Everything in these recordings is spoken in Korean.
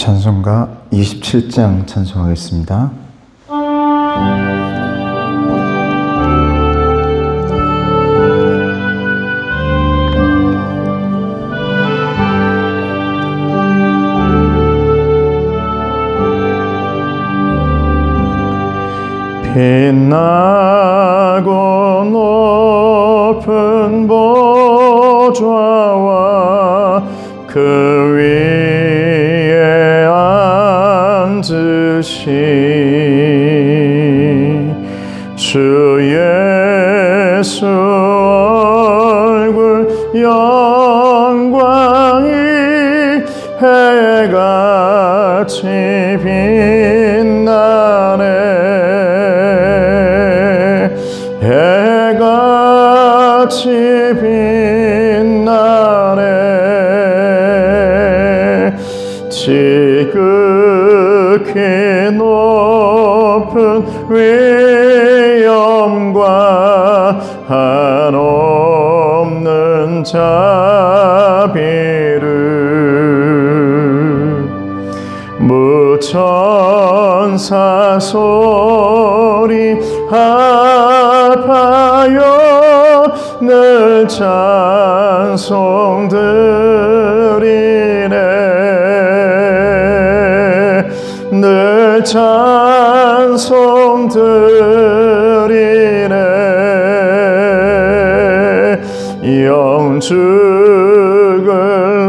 찬송가 27장 찬송하겠습니다. 빛나고 높은 보좌와 그 위 앉으신 주 예수 자비를 무천사 소리 합하여 늘 찬송 드리네. 늘 찬송 드리네 죽을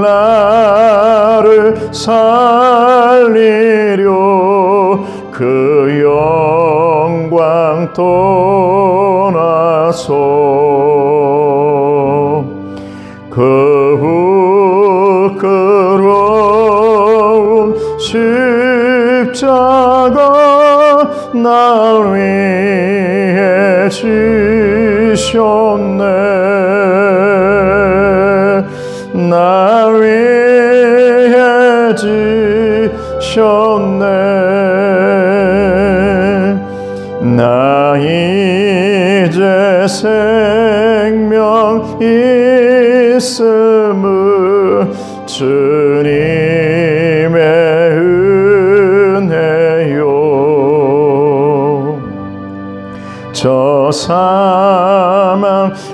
나를 살리려 그 영광 떠나서 그 부끄러운 십자가 날 위해 지셨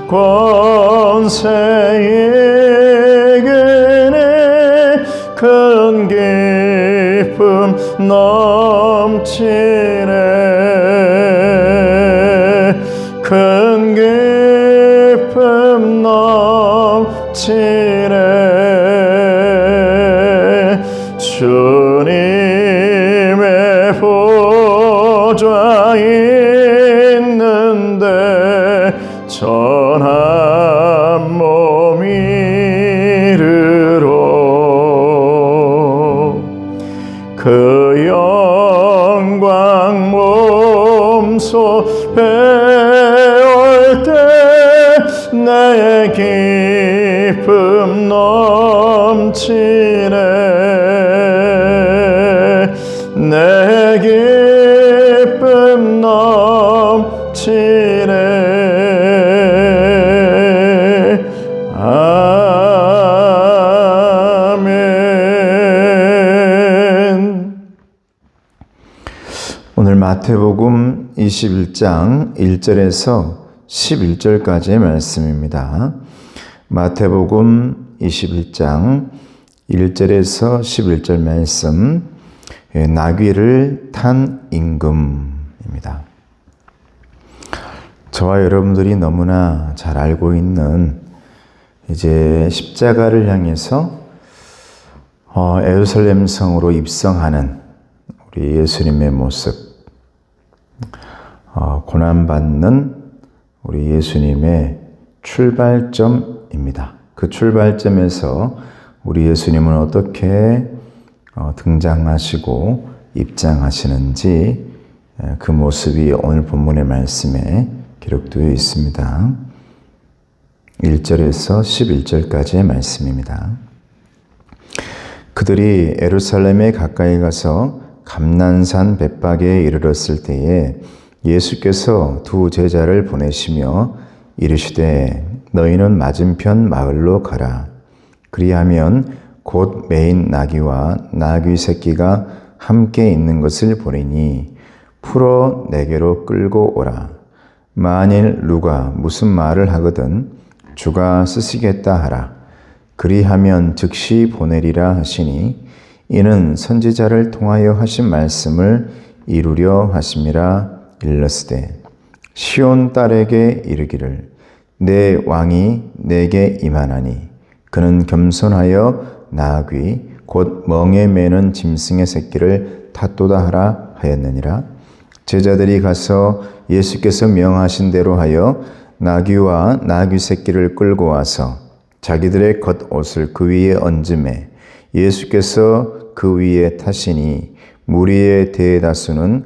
권세에게는 큰 기쁨 넘치네. 큰 기쁨 넘치네 배울 때내 기쁨 넘치 21장 1절에서 11절까지의 말씀입니다. 마태복음 21장 1절에서 11절 말씀 예, 나귀를 탄 임금입니다. 저와 여러분들이 너무나 잘 알고 있는 이제 십자가를 향해서 어, 에루살렘 성으로 입성하는 우리 예수님의 모습, 어, 고난받는 우리 예수님의 출발점입니다. 그 출발점에서 우리 예수님은 어떻게 어, 등장하시고 입장하시는지 에, 그 모습이 오늘 본문의 말씀에 기록되어 있습니다. 1절에서 11절까지의 말씀입니다. 그들이 에루살렘에 가까이 가서 감난산 벳박에 이르렀을 때에 예수께서 두 제자를 보내시며 이르시되 너희는 맞은편 마을로 가라. 그리하면 곧 메인 나귀와 나귀 새끼가 함께 있는 것을 보리니 풀어 내게로 끌고 오라. 만일 누가 무슨 말을 하거든 주가 쓰시겠다 하라. 그리하면 즉시 보내리라 하시니 이는 선지자를 통하여 하신 말씀을 이루려 하심이라 일렀으되 시온 딸에게 이르기를 내 왕이 내게 임하나니 그는 겸손하여 나귀 곧 멍에 매는 짐승의 새끼를 탓도다 하라 하였느니라. 제자들이 가서 예수께서 명하신 대로 하여 나귀와 나귀 새끼를 끌고 와서 자기들의 겉옷을 그 위에 얹음에 예수께서 그 위에 타시니 무리의 대다수는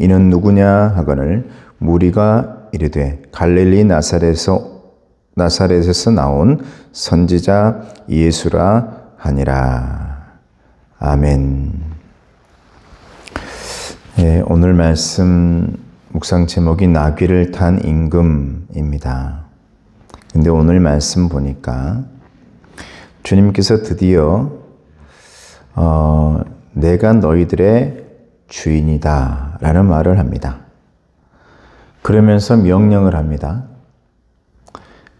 이는 누구냐 하거늘 무리가 이르되 갈릴리 나사렛에서 나사렛에서 나온 선지자 예수라 하니라. 아멘. 예, 오늘 말씀 묵상 제목이 나귀를 탄 임금입니다. 근데 오늘 말씀 보니까 주님께서 드디어 어, 내가 너희들의 주인이다 라는 말을 합니다. 그러면서 명령을 합니다.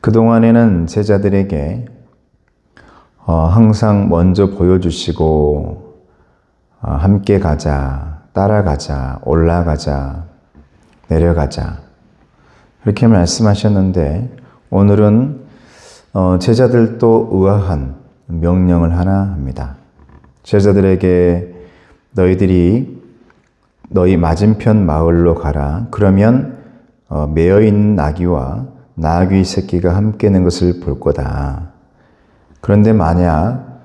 그동안에는 제자들에게 어, 항상 먼저 보여주시고 어, 함께 가자, 따라가자, 올라가자, 내려가자 이렇게 말씀하셨는데 오늘은 어, 제자들도 의아한 명령을 하나 합니다. 제자들에게 너희들이 너희 맞은편 마을로 가라. 그러면 어, 매여 있는 나귀와 나귀 새끼가 함께 있는 것을 볼 거다. 그런데 만약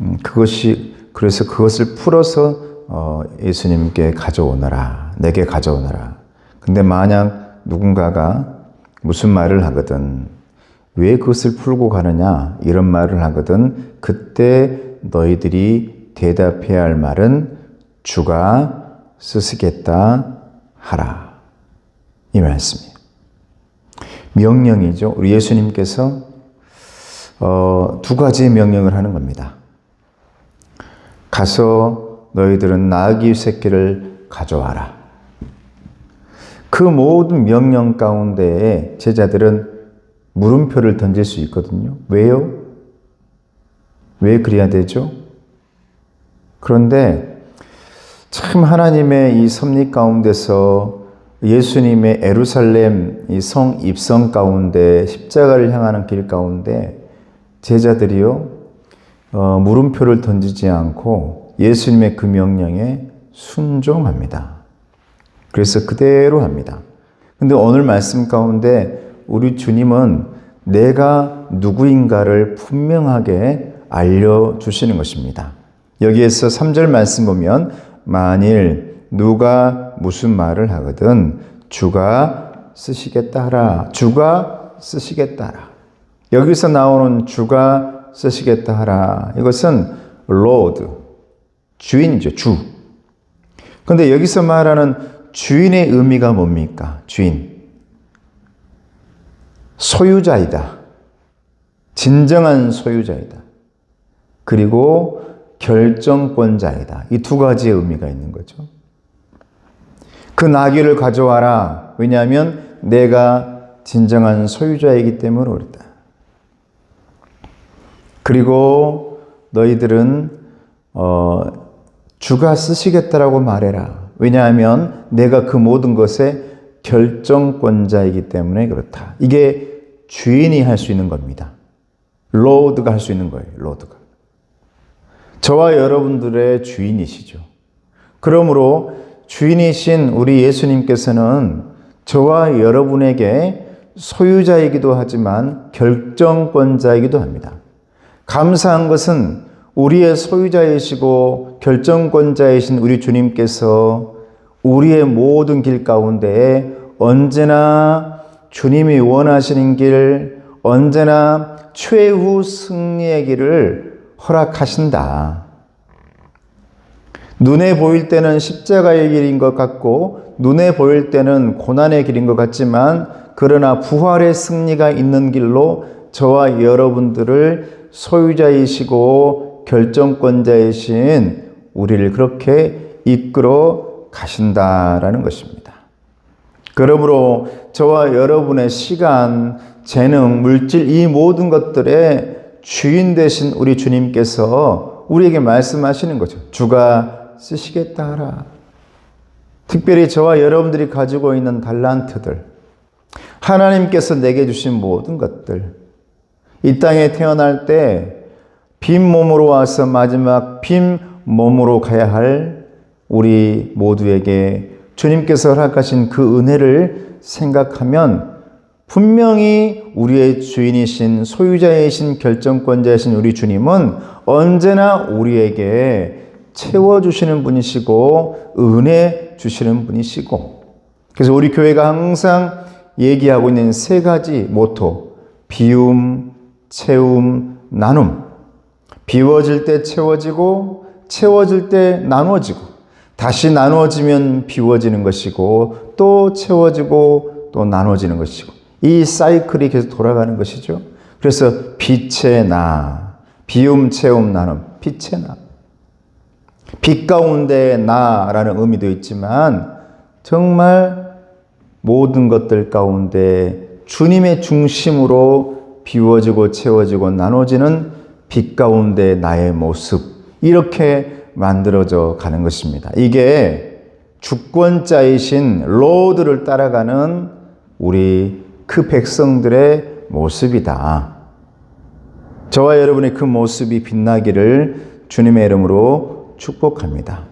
음, 그것이 그래서 그것을 풀어서 어, 예수님께 가져오너라. 내게 가져오너라. 근데 만약 누군가가 무슨 말을 하거든 왜 그것을 풀고 가느냐 이런 말을 하거든 그때 너희들이 대답해야 할 말은 주가 쓰시겠다 하라 이 말씀이에요. 명령이죠. 우리 예수님께서 어, 두 가지의 명령을 하는 겁니다. 가서 너희들은 나귀 새끼를 가져와라. 그 모든 명령 가운데에 제자들은 물음표를 던질 수 있거든요. 왜요? 왜 그래야 되죠? 그런데 참 하나님의 이 섭리 가운데서 예수님의 에루살렘 이 성 입성 가운데 십자가를 향하는 길 가운데 제자들이요 어, 물음표를 던지지 않고 예수님의 그 명령에 순종합니다. 그래서 그대로 합니다. 근데 오늘 말씀 가운데 우리 주님은 내가 누구인가를 분명하게 알려 주시는 것입니다. 여기에서 3절 말씀 보면 만일 누가 무슨 말을 하거든 주가 쓰시겠다 하라. 주가 쓰시겠다 하라. 여기서 나오는 주가 쓰시겠다 하라. 이것은 Lord, 주인이죠, 주. 근데 여기서 말하는 주인의 의미가 뭡니까? 주인. 소유자이다. 진정한 소유자이다. 그리고 결정권자이다. 이 두 가지의 의미가 있는 거죠. 그 나귀를 가져와라. 왜냐하면 내가 진정한 소유자이기 때문에 그렇다. 그리고 너희들은 어, 주가 쓰시겠다라고 말해라. 왜냐하면 내가 그 모든 것의 결정권자이기 때문에 그렇다. 이게 주인이 할 수 있는 겁니다. 로드가 할 수 있는 거예요. 로드가. 저와 여러분들의 주인이시죠. 그러므로 주인이신 우리 예수님께서는 저와 여러분에게 소유자이기도 하지만 결정권자이기도 합니다. 감사한 것은 우리의 소유자이시고 결정권자이신 우리 주님께서 우리의 모든 길 가운데 언제나 주님이 원하시는 길, 언제나 최후 승리의 길을 허락하신다. 눈에 보일 때는 십자가의 길인 것 같고, 눈에 보일 때는 고난의 길인 것 같지만, 그러나 부활의 승리가 있는 길로 저와 여러분들을 소유자이시고 결정권자이신 우리를 그렇게 이끌어 가신다라는 것입니다. 그러므로 저와 여러분의 시간, 재능, 물질 이 모든 것들의 주인 되신 우리 주님께서 우리에게 말씀하시는 거죠. 주가 쓰시겠다 하라. 특별히 저와 여러분들이 가지고 있는 달란트들, 하나님께서 내게 주신 모든 것들, 이 땅에 태어날 때 빈 몸으로 와서 마지막 빈 몸으로 가야 할 우리 모두에게 주님께서 허락하신 그 은혜를 생각하면 분명히 우리의 주인이신 소유자이신 결정권자이신 우리 주님은 언제나 우리에게 채워주시는 분이시고 은혜 주시는 분이시고. 그래서 우리 교회가 항상 얘기하고 있는 세 가지 모토. 비움, 채움, 나눔. 비워질 때 채워지고 채워질 때 나누어지고 다시 나누어지면 비워지는 것이고 또 채워지고 또 나눠지는 것이고 이 사이클이 계속 돌아가는 것이죠. 그래서 빛의 나, 비움, 채움, 나눔, 빛의 나. 빛 가운데 나라는 의미도 있지만 정말 모든 것들 가운데 주님의 중심으로 비워지고 채워지고 나눠지는 빛 가운데 나의 모습 이렇게 만들어져 가는 것입니다. 이게 주권자이신 로드를 따라가는 우리 그 백성들의 모습이다. 저와 여러분의 그 모습이 빛나기를 주님의 이름으로 축복합니다.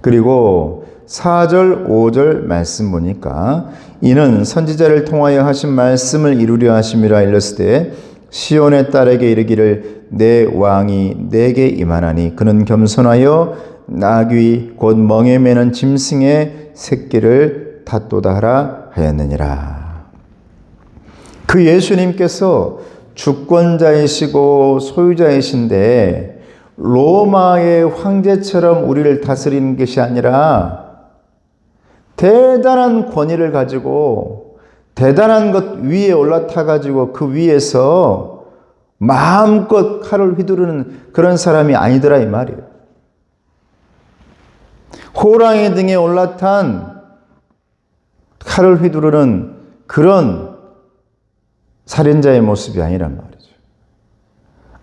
그리고 4절, 5절 말씀 보니까 이는 선지자를 통하여 하신 말씀을 이루려 하심이라 일렀을 때 시온의 딸에게 이르기를 내 왕이 내게 임하나니 그는 겸손하여 나귀 곧 멍에 매는 짐승의 새끼를 탓도다 하라 하였느니라. 그 예수님께서 주권자이시고 소유자이신데 로마의 황제처럼 우리를 다스리는 것이 아니라 대단한 권위를 가지고 대단한 것 위에 올라타 가지고 그 위에서 마음껏 칼을 휘두르는 그런 사람이 아니더라 이 말이에요. 호랑이 등에 올라탄 칼을 휘두르는 그런 살인자의 모습이 아니란 말이죠.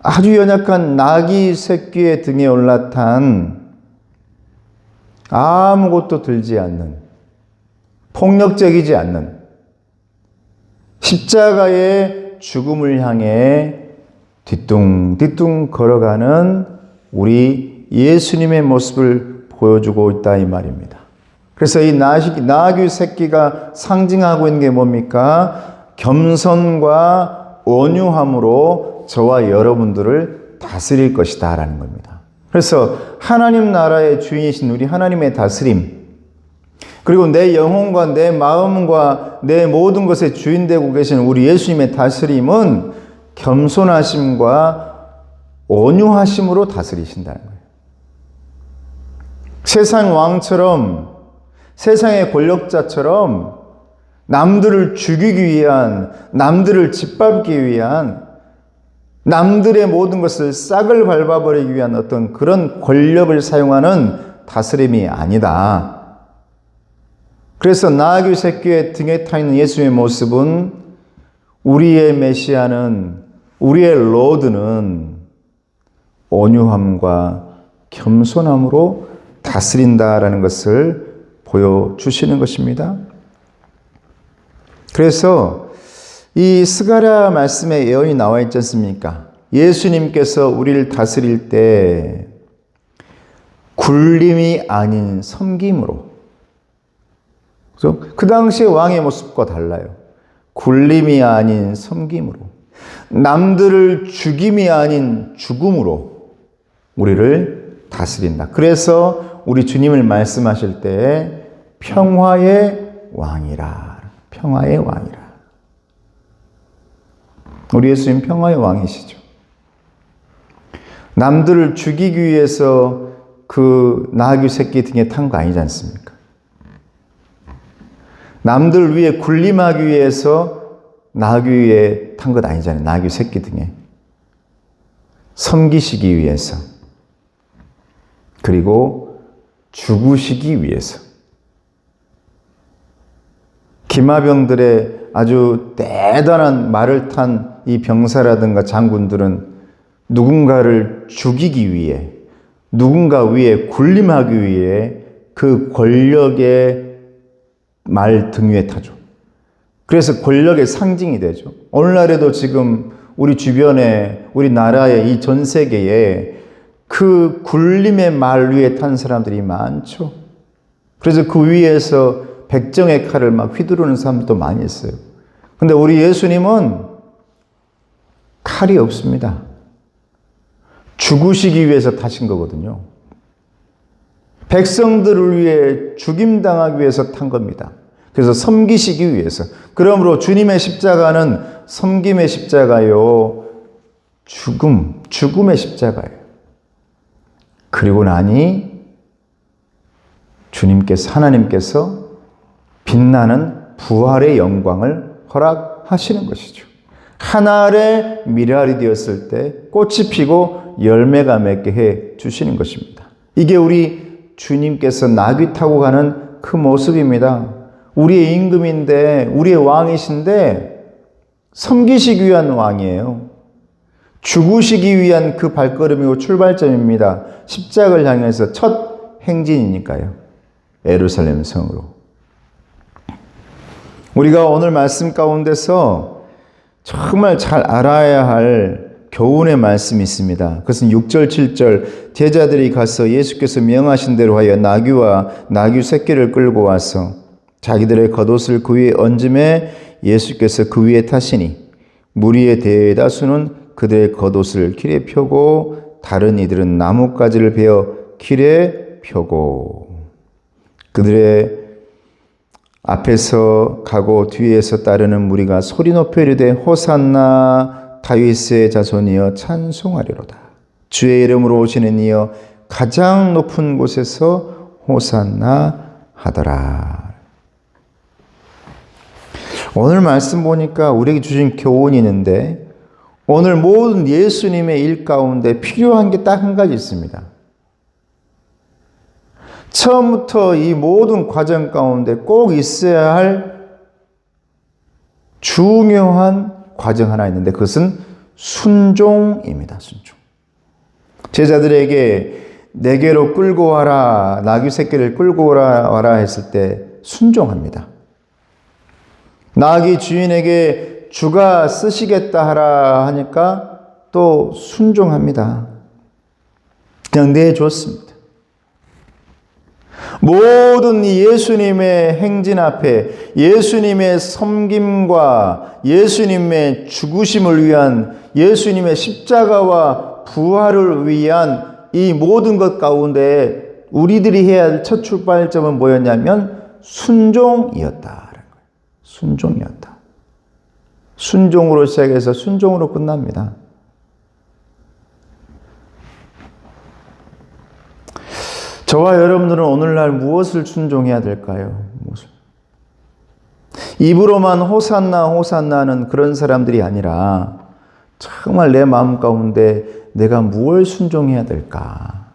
아주 연약한 나귀 새끼의 등에 올라탄 아무것도 들지 않는 폭력적이지 않는 십자가의 죽음을 향해 뒤뚱뒤뚱 걸어가는 우리 예수님의 모습을 보여주고 있다 이 말입니다. 그래서 이 나귀 새끼가 상징하고 있는 게 뭡니까? 겸손과 온유함으로 저와 여러분들을 다스릴 것이다 라는 겁니다. 그래서 하나님 나라의 주인이신 우리 하나님의 다스림 그리고 내 영혼과 내 마음과 내 모든 것의 주인 되고 계신 우리 예수님의 다스림은 겸손하심과 온유하심으로 다스리신다는 거예요. 세상 왕처럼 세상의 권력자처럼 남들을 죽이기 위한, 남들을 짓밟기 위한, 남들의 모든 것을 싹을 밟아버리기 위한 어떤 그런 권력을 사용하는 다스림이 아니다. 그래서 나귀 새끼의 등에 타 있는 예수의 모습은 우리의 메시아는 우리의 로드는 온유함과 겸손함으로 다스린다라는 것을 보여주시는 것입니다. 그래서 이 스가랴 말씀에 예언이 나와 있지 않습니까? 예수님께서 우리를 다스릴 때 굴림이 아닌 섬김으로 그죠? 그 당시의 왕의 모습과 달라요. 굴림이 아닌 섬김으로 남들을 죽임이 아닌 죽음으로 우리를 다스린다. 그래서 우리 주님을 말씀하실 때 평화의 왕이라. 평화의 왕이라. 우리 예수님 평화의 왕이시죠. 남들을 죽이기 위해서 그 나귀 새끼 등에 탄 거 아니지 않습니까? 남들 위해 군림하기 위해서 나귀 위에 탄 것 아니잖아요. 나귀 새끼 등에. 섬기시기 위해서. 그리고 죽으시기 위해서. 기마병들의 아주 대단한 말을 탄 이 병사라든가 장군들은 누군가를 죽이기 위해, 누군가 위에 군림하기 위해 그 권력의 말 등 위에 타죠. 그래서 권력의 상징이 되죠. 오늘날에도 지금 우리 주변에, 우리 나라에, 이 전 세계에 그 굴림의 말 위에 탄 사람들이 많죠. 그래서 그 위에서 백정의 칼을 막 휘두르는 사람도 많이 있어요. 근데 우리 예수님은 칼이 없습니다. 죽으시기 위해서 타신 거거든요. 백성들을 위해 죽임당하기 위해서 탄 겁니다. 그래서 섬기시기 위해서. 그러므로 주님의 십자가는 섬김의 십자가요. 죽음, 죽음의 십자가예요. 그리고 나니 주님께서, 하나님께서 빛나는 부활의 영광을 허락하시는 것이죠. 한 알의 미랄이 되었을 때 꽃이 피고 열매가 맺게 해 주시는 것입니다. 이게 우리 주님께서 나귀 타고 가는 그 모습입니다. 우리의 임금인데, 우리의 왕이신데, 섬기시기 위한 왕이에요. 죽으시기 위한 그 발걸음이고 출발점입니다. 십자가를 향해서 첫 행진이니까요. 에루살렘 성으로. 우리가 오늘 말씀 가운데서 정말 잘 알아야 할 교훈의 말씀이 있습니다. 그것은 6절, 7절 제자들이 가서 예수께서 명하신 대로 하여 나귀와 나귀 새끼를 끌고 와서 자기들의 겉옷을 그 위에 얹음에 예수께서 그 위에 타시니 무리의 대다수는 그들의 겉옷을 길에 펴고 다른 이들은 나뭇가지를 베어 길에 펴고 그들의 앞에서 가고 뒤에서 따르는 무리가 소리 높여 이르되 호산나 다윗의 자손이여 찬송하리로다. 주의 이름으로 오시는 이여 가장 높은 곳에서 호산나 하더라. 오늘 말씀 보니까 우리에게 주신 교훈이 있는데 오늘 모든 예수님의 일 가운데 필요한 게 딱 한 가지 있습니다. 처음부터 이 모든 과정 가운데 꼭 있어야 할 중요한 과정 하나 있는데 그것은 순종입니다. 순종. 제자들에게 내게로 끌고 와라, 나귀 새끼를 끌고 와라 했을 때 순종합니다. 나귀 주인에게 주가 쓰시겠다 하라 하니까 또 순종합니다. 그냥 내줬습니다. 모든 예수님의 행진 앞에 예수님의 섬김과 예수님의 죽으심을 위한 예수님의 십자가와 부활을 위한 이 모든 것 가운데 우리들이 해야 할 첫 출발점은 뭐였냐면 순종이었다. 순종이었다. 순종으로 시작해서 순종으로 끝납니다. 저와 여러분들은 오늘날 무엇을 순종해야 될까요? 무엇을? 입으로만 호산나 호산나는 그런 사람들이 아니라 정말 내 마음 가운데 내가 무엇을 순종해야 될까?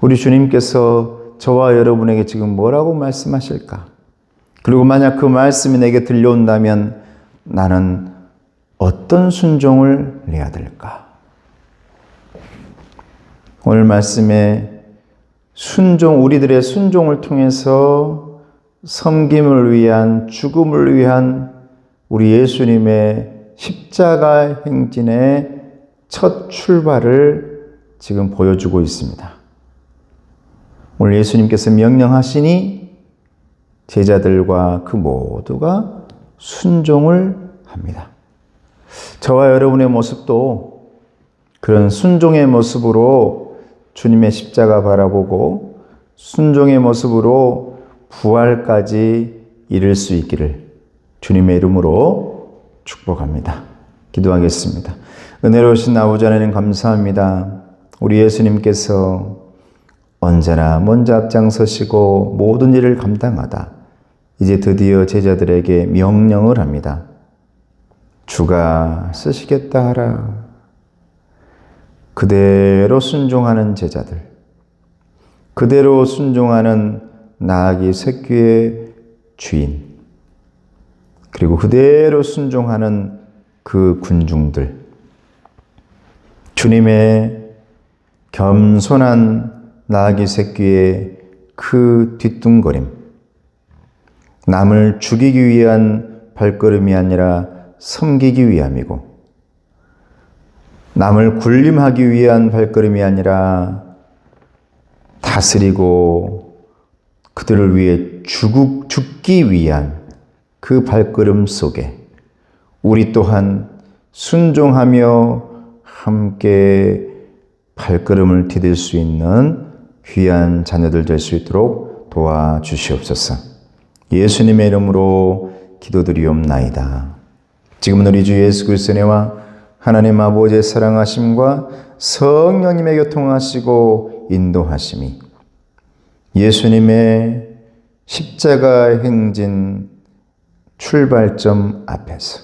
우리 주님께서 저와 여러분에게 지금 뭐라고 말씀하실까? 그리고 만약 그 말씀이 내게 들려온다면 나는 어떤 순종을 해야 될까? 오늘 말씀에 순종, 우리들의 순종을 통해서 섬김을 위한, 죽음을 위한 우리 예수님의 십자가 행진의 첫 출발을 지금 보여주고 있습니다. 오늘 예수님께서 명령하시니 제자들과 그 모두가 순종을 합니다. 저와 여러분의 모습도 그런 순종의 모습으로 주님의 십자가 바라보고 순종의 모습으로 부활까지 이룰 수 있기를 주님의 이름으로 축복합니다. 기도하겠습니다. 은혜로우신 아버지 하나님 감사합니다. 우리 예수님께서 언제나 먼저 앞장서시고 모든 일을 감당하다 이제 드디어 제자들에게 명령을 합니다. 주가 쓰시겠다 하라. 그대로 순종하는 제자들, 그대로 순종하는 나아기 새끼의 주인, 그리고 그대로 순종하는 그 군중들, 주님의 겸손한 나아기 새끼의 그 뒤뚱거림, 남을 죽이기 위한 발걸음이 아니라 섬기기 위함이고, 남을 군림하기 위한 발걸음이 아니라 다스리고 그들을 위해 죽, 죽기 위한 그 발걸음 속에 우리 또한 순종하며 함께 발걸음을 디딜 수 있는 귀한 자녀들 될 수 있도록 도와주시옵소서. 예수님의 이름으로 기도드리옵나이다. 지금은 우리 주 예수 그리스도의 은혜와 하나님 아버지의 사랑하심과 성령님의 교통하시고 인도하심이 예수님의 십자가 행진 출발점 앞에서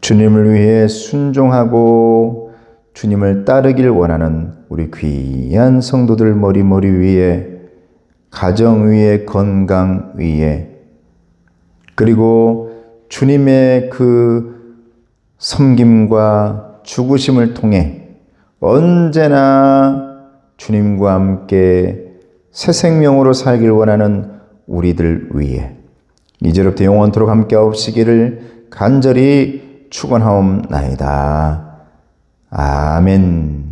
주님을 위해 순종하고 주님을 따르길 원하는 우리 귀한 성도들 머리머리 위에 가정 위에 건강 위에 그리고 주님의 그 섬김과 죽으심을 통해 언제나 주님과 함께 새 생명으로 살길 원하는 우리들 위해 이제부터 영원토록 함께 하옵시기를 간절히 축원하옵나이다. 아멘.